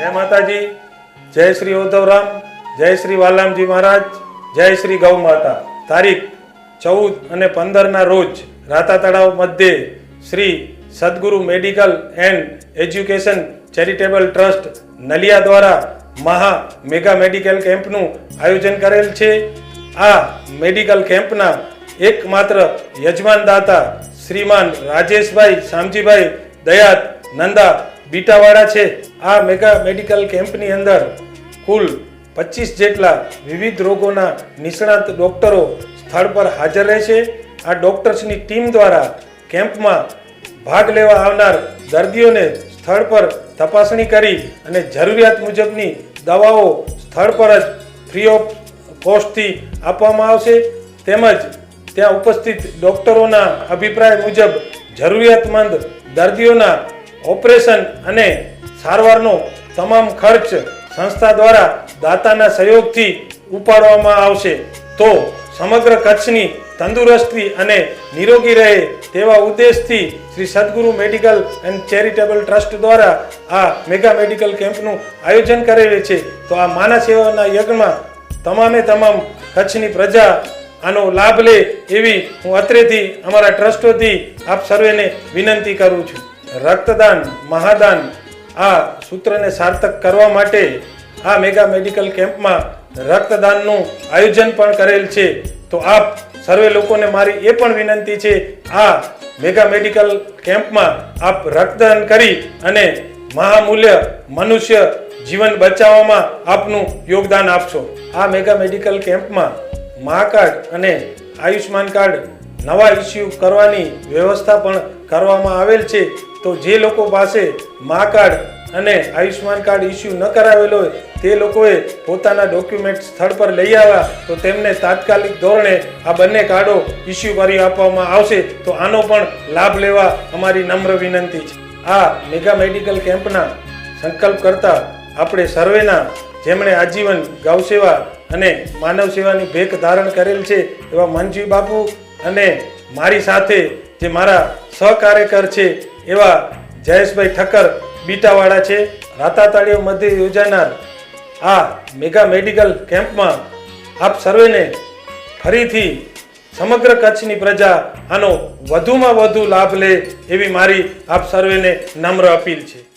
જય માતાજી, જય શ્રી ઉદ્ધવરામ જય શ્રી વાલામજી મહારાજ, જય શ્રી ગૌ માતા. તારીખ ચૌદ અને પંદરના રોજ રાતા તળાવ મધ્યે Shri Sadguru medical and education charitable trust Naliya દ્વારા મહા મેગા મેડિકલ કેમ્પનું આયોજન કરેલ છે. આ મેડિકલ કેમ્પના એકમાત્ર યજમાન દાતા શ્રીમાન રાજેશભાઈ શામજીભાઈ દયાત નંદા બીટાવાળા છે. આ મેગા મેડિકલ કેમ્પની અંદર કુલ પચીસ જેટલા વિવિધ રોગોના નિષ્ણાત ડોક્ટરો સ્થળ પર હાજર રહેશે આ ડોક્ટર્સની ટીમ દ્વારા કેમ્પમાં ભાગ લેવા આવનાર દર્દીઓને સ્થળ પર તપાસણી કરી અને જરૂરિયાત મુજબની દવાઓ સ્થળ પર જ ફ્રી ઓફ કોસ્ટથી આપવામાં આવશે. તેમજ ત્યાં ઉપસ્થિત ડોક્ટરોના અભિપ્રાય મુજબ જરૂરિયાતમંદ દર્દીઓના ઓપરેશન અને સારવારનો તમામ ખર્ચ સંસ્થા દ્વારા દાતાના સહયોગથી ઉપાડવામાં આવશે. તો સમગ્ર કચ્છની તંદુરસ્તી અને નિરોગી રહે તેવા ઉદ્દેશથી Shri Sadguru medical and charitable trust દ્વારા આ મેગા મેડિકલ કેમ્પનું આયોજન કરેલ છે. તો આ માનવ સેવાના યજ્ઞમાં તમામે તમામ કચ્છની પ્રજા આનો લાભ લે એવી હું અત્રેથી અમારા ટ્રસ્ટોથી આપ સર્વેને વિનંતી કરું છું. રક્તદાન, મહાદાન આ સૂત્રને સાર્થક કરવા માટે આ મેગા મેડિકલ કેમ્પમાં રક્તદાનનું આયોજન પણ કરેલ છે. તો આપ સર્વે લોકોને મારી એ પણ વિનંતી છે, આ મેગા મેડિકલ કેમ્પમાં આપ રક્તદાન કરી અને મહામૂલ્ય મનુષ્ય જીવન બચાવવામાં આપનું યોગદાન આપશો. આ મેગા મેડિકલ કેમ્પમાં મા કાર્ડ અને આયુષ્માન કાર્ડ નવા ઇસ્યુ કરવાની વ્યવસ્થા પણ કરવામાં આવેલ છે. તો જે લોકો પાસે મા કાર્ડ અને આયુષ્માન કાર્ડ ઇસ્યુ ન કરાવેલો હોય, તે લોકોએ પોતાના ડોક્યુમેન્ટ સ્થળ પર લઈ આવ્યા, તો તેમને તાત્કાલિક ધોરણે આ બંને કાર્ડો ઇસ્યુ કરી આપવામાં આવશે. તો આનો પણ લાભ લેવા અમારી નમ્ર વિનંતી છે. આ મેગા મેડિકલ કેમ્પના સંકલ્પ કરતા આપણે સર્વેના જેમણે આજીવન ગૌસેવા અને માનવ સેવાની ભેખ ધારણ કરેલ છે, એવા મનજી બાપુ અને મારી સાથે જે મારા સહકાર્યકર છે એવા જયેશભાઈ ઠક્કર બીટાવાળા છે. રાતાતાળીઓ મધ્ય યોજાનાર આ મેગા મેડિકલ કેમ્પમાં આપ સર્વેને ફરીથી સમગ્ર કચ્છની પ્રજા આનો વધુમાં વધુ લાભ લે એવી મારી આપ સર્વેને નમ્ર અપીલ છે.